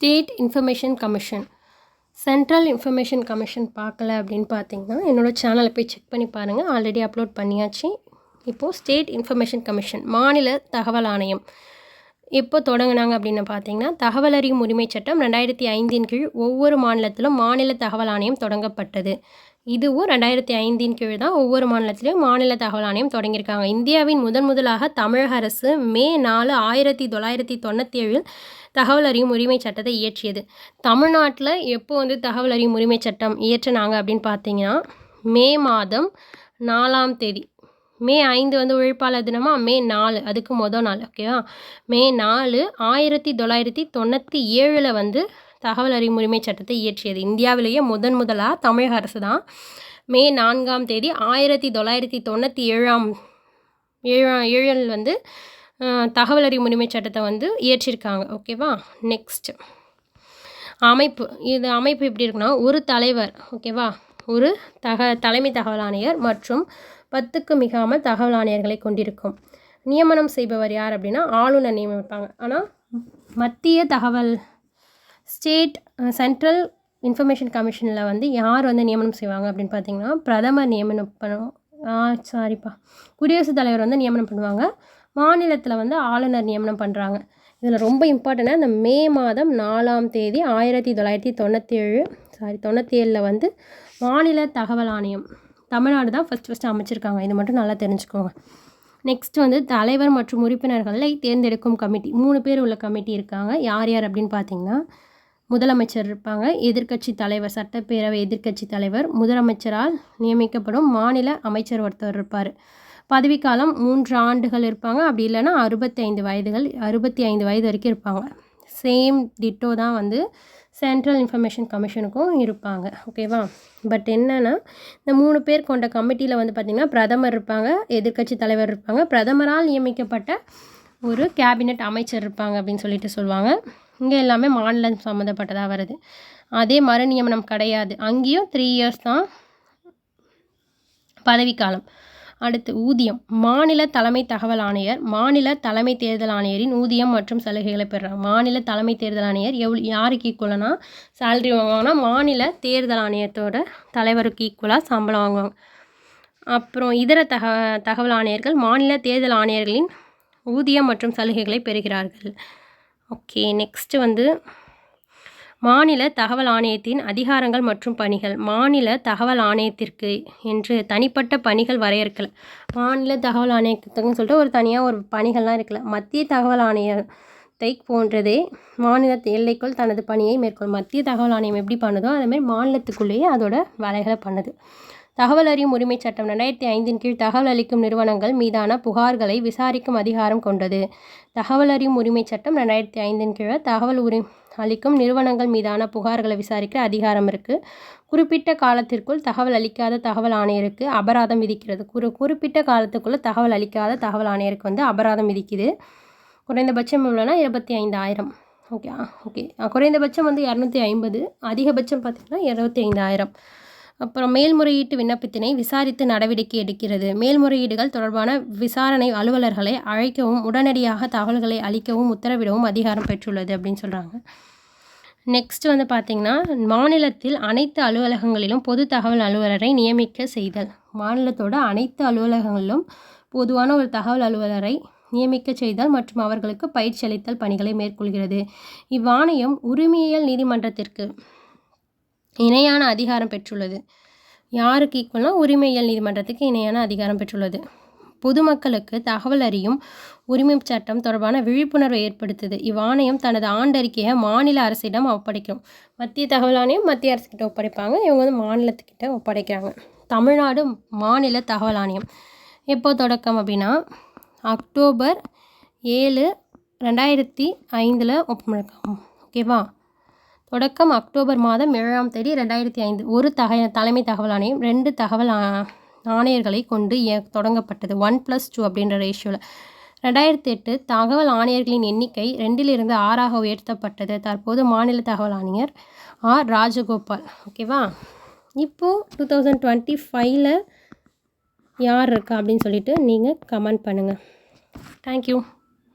State information commission central information commission பார்க்கல அப்படின்னு பார்த்தீங்கன்னா என்னோடய சேனலை போய் செக் பண்ணி பாருங்கள் ஆல்ரெடி அப்லோட் பண்ணியாச்சு. இப்போது ஸ்டேட் இன்ஃபர்மேஷன் கமிஷன் மாநில தகவல் ஆணையம். எப்போ தொடங்கினாங்க அப்படின்னு பார்த்தீங்கன்னா தகவல் அறியும் உரிமை சட்டம் ரெண்டாயிரத்தி ஐந்தின் கீழ் ஒவ்வொரு மாநிலத்திலும் மாநில தகவல் ஆணையம் தொடங்கப்பட்டது. இதுவும் ரெண்டாயிரத்தி ஐந்தின் கீழ் தான் ஒவ்வொரு மாநிலத்திலையும் மாநில தகவல் ஆணையம் தொடங்கியிருக்காங்க. இந்தியாவின் முதன் முதலாக தமிழக அரசு மே நாலு ஆயிரத்தி தொள்ளாயிரத்தி தொண்ணூற்றி ஏழில் தகவல் அறியும் உரிமை சட்டத்தை இயற்றியது. தமிழ்நாட்டில் எப்போ வந்து தகவல் அறியும் உரிமை சட்டம் இயற்றினாங்க அப்படின்னு பார்த்தீங்கன்னா மே மாதம் நாலாம் தேதி. மே ஐந்து வந்து உழைப்பாளர் தினமா? மே நாலு அதுக்கு மொதல் நாள் ஓகேவா மே நாலு ஆயிரத்தி தொள்ளாயிரத்தி தொண்ணூற்றி ஏழில் வந்து தகவல் அறியும் உரிமை சட்டத்தை இயற்றியது. இந்தியாவிலேயே முதன் முதலாக தமிழக அரசு தான் மே நான்காம் தேதி ஆயிரத்தி தொள்ளாயிரத்தி தொண்ணூற்றி ஏழாம் ஏழாம் ஏழில் வந்து தகவல் அறியும் உரிமை சட்டத்தை வந்து இயற்றியிருக்காங்க ஓகேவா நெக்ஸ்ட் அமைப்பு. இது அமைப்பு எப்படி இருக்குன்னா ஒரு தலைவர் ஓகேவா ஒரு தக தலைமை தகவல் ஆணையர் மற்றும் பத்துக்கு மிகாமல் தகவல் ஆணையர்களை கொண்டிருக்கும். நியமனம் செய்பவர் யார் அப்படின்னா ஆளுநர் நியமிப்பாங்க. ஆனால் மத்திய தகவல் ஸ்டேட் சென்ட்ரல் இன்ஃபர்மேஷன் கமிஷனில் வந்து யார் வந்து நியமனம் செய்வாங்க அப்படின்னு பார்த்தீங்கன்னா பிரதமர் நியமனம் பண்ணுவோம் சாரிப்பா. குடியரசுத் தலைவர் வந்து நியமனம் பண்ணுவாங்க. மாநிலத்தில் வந்து ஆளுநர் நியமனம் பண்ணுறாங்க இதில் ரொம்ப இம்பார்ட்டண்ட்டாக இந்த மே மாதம் நாலாம் தேதி ஆயிரத்தி தொள்ளாயிரத்தி தொண்ணூற்றி ஏழு சாரி தொண்ணூற்றி ஏழில் வந்து மாநில தகவல் ஆணையம் தமிழ்நாடு தான் ஃபஸ்ட் ஃபஸ்ட்டு அமைச்சிருக்காங்க. இது மட்டும் நல்லா தெரிஞ்சுக்கோங்க. நெக்ஸ்ட் வந்து தலைவர் மற்றும் உறுப்பினர்களை தேர்ந்தெடுக்கும் கமிட்டி மூணு பேர் உள்ள கமிட்டி இருக்காங்க. யார் யார் அப்படின்னு பார்த்தீங்கன்னா முதலமைச்சர் இருப்பாங்க. எதிர்க்கட்சி தலைவர் சட்டப்பேரவை எதிர்க்கட்சி தலைவர் முதலமைச்சரால் நியமிக்கப்படும் மாநில அமைச்சர் ஒருத்தர் இருப்பார். பதவிக்காலம் மூன்று ஆண்டுகள் இருப்பாங்க. அப்படி இல்லைன்னா அறுபத்தைந்து வயதுகள் அறுபத்தி ஐந்து வயது வரைக்கும் இருப்பாங்க. சேம் டிட்டோ தான் வந்து சென்ட்ரல் இன்ஃபர்மேஷன் கமிஷனுக்கும் இருப்பாங்க. ஓகேவா பட் என்னென்னா இந்த மூணு பேர் கொண்ட கமிட்டியில் வந்து பார்த்திங்கன்னா பிரதமர் இருப்பாங்க எதிர்க்கட்சி தலைவர் இருப்பாங்க. பிரதமரால் நியமிக்கப்பட்ட ஒரு கேபினெட் அமைச்சர் இருப்பாங்க அப்படின்னு சொல்லிட்டு சொல்லுவாங்க. இங்கே எல்லாமே மாநிலம் சம்மந்தப்பட்டதாக வருது. அதே மறு நியமனம் கிடையாது. அங்கேயும் த்ரீ இயர்ஸ் தான் பதவிக்காலம். அடுத்து ஊதியம். மாநில தலைமை தகவல் ஆணையர் மாநில தலைமை தேர்தல் ஆணையரின் ஊதியம் மற்றும் சலுகைகளை பெறுறாங்க மாநில தலைமை தேர்தல் ஆணையர் எவ்வளோ யாருக்கு ஈக்குவலானா சேல்ரி வாங்குவாங்கன்னா மாநில தேர்தல் ஆணையத்தோட தலைவருக்கு ஈக்குவலாக சம்பளம் வாங்குவாங்க. அப்புறம் இதர தக தகவல் ஆணையர்கள் மாநில தேர்தல் ஆணையர்களின் ஊதியம் மற்றும் சலுகைகளை பெறுகிறார்கள். ஓகே நெக்ஸ்ட்டு வந்து மாநில தகவல் ஆணையத்தின் அதிகாரங்கள் மற்றும் பணிகள். மாநில தகவல் ஆணையத்திற்கு என்று தனிப்பட்ட பணிகள் வரையறுக்கலை. மாநில தகவல் ஆணையத்துக்குன்னு சொல்லிட்டு ஒரு தனியாக ஒரு பணிகள்லாம் இருக்கல மத்திய தகவல் ஆணையத்தை போன்றதே மாநில எல்லைக்குள் தனது பணியை மேற்கொள்ளும். மத்திய தகவல் ஆணையம் எப்படி பண்ணுதோ அதேமாதிரி மாநிலத்துக்குள்ளேயே அதோட வேலைகளை பண்ணுது. தகவல் அறியும் உரிமை சட்டம் ரெண்டாயிரத்தி ஐந்தின் கீழ் தகவல் அளிக்கும் நிறுவனங்கள் மீதான புகார்களை விசாரிக்கும் அதிகாரம் கொண்டது. தகவல் அறியும் உரிமை சட்டம் ரெண்டாயிரத்தி ஐந்தின் கீழ் தகவல் உரி அளிக்கும் நிறுவனங்கள் மீதான புகார்களை விசாரிக்கிற அதிகாரம் இருக்குது குறிப்பிட்ட காலத்திற்குள் தகவல் அளிக்காத தகவல் ஆணையருக்கு அபராதம் விதிக்கிறது. குறி குறிப்பிட்ட காலத்துக்குள்ளே தகவல் அளிக்காத தகவல் ஆணையருக்கு வந்து அபராதம் விதிக்குது. குறைந்தபட்சம் எவ்வளோனா இருபத்தி ஐந்தாயிரம். Okay okay. குறைந்தபட்சம் வந்து இரநூத்தி ஐம்பது அதிகபட்சம் பார்த்திங்கன்னா இருபத்தி ஐந்தாயிரம். அப்புறம் மேல்முறையீட்டு விண்ணப்பத்தினை விசாரித்து நடவடிக்கை எடுக்கிறது. மேல்முறையீடுகள் தொடர்பான விசாரணை அலுவலர்களை அழைக்கவும் உடனடியாக தகவல்களை அளிக்கவும் உத்தரவிடவும் அதிகாரம் பெற்றுள்ளது அப்படின்னு சொல்கிறாங்க நெக்ஸ்ட் வந்து பார்த்திங்கன்னா மாநிலத்தில் அனைத்து அலுவலகங்களிலும் பொது தகவல் அலுவலரை நியமிக்க செய்தல். மாநிலத்தோட அனைத்து அலுவலகங்களிலும் பொதுவான ஒரு தகவல் அலுவலரை நியமிக்க செய்தல் மற்றும் அவர்களுக்கு பயிற்சி அளித்தல் பணிகளை மேற்கொள்கிறது. இவ்வாணையம் உரிமையியல் நீதிமன்றத்திற்கு இணையான அதிகாரம் பெற்றுள்ளது. யாருக்கு ஈக்குவல்னா உரிமையியல் நீதிமன்றத்துக்கு இணையான அதிகாரம் பெற்றுள்ளது. பொதுமக்களுக்கு தகவல் அறியும் உரிமை சட்டம் தொடர்பான விழிப்புணர்வை ஏற்படுத்துது. இவ்வாணையம் தனது ஆண்டறிக்கையை மாநில அரசிடம் ஒப்படைக்கும். மத்திய தகவல் ஆணையம் மத்திய அரசுக்கிட்ட ஒப்படைப்பாங்க. இவங்க வந்து மாநிலத்துக்கிட்ட ஒப்படைக்கிறாங்க. தமிழ்நாடு மாநில தகவல் ஆணையம். எப்போ தொடக்கம் அப்படின்னா அக்டோபர் ஏழு ரெண்டாயிரத்தி ஐந்தில் ஒப்படைக்கும். ஓகேவா? தொடக்கம் அக்டோபர் மாதம் ஏழாம் தேதி ரெண்டாயிரத்தி ஐந்து. ஒரு தக தலைமை தகவல் ஆணையம் ரெண்டு தகவல் ஆணையர்களை கொண்டு தொடங்கப்பட்டது. ஒன் ப்ளஸ் டூ அப்படின்ற ரேஷியோவில் ரெண்டாயிரத்தி எட்டு தகவல் ஆணையர்களின் எண்ணிக்கை ரெண்டிலிருந்து ஆறாக உயர்த்தப்பட்டது. தற்போது மாநில தகவல் ஆணையர் ஆர் ராஜகோபால். ஓகேவா இப்போது டூ தௌசண்ட் டுவெண்ட்டி ஃபைவ்ல யார் இருக்கா அப்படின்னு சொல்லிட்டு நீங்கள் கமெண்ட் பண்ணுங்கள் தேங்க்யூ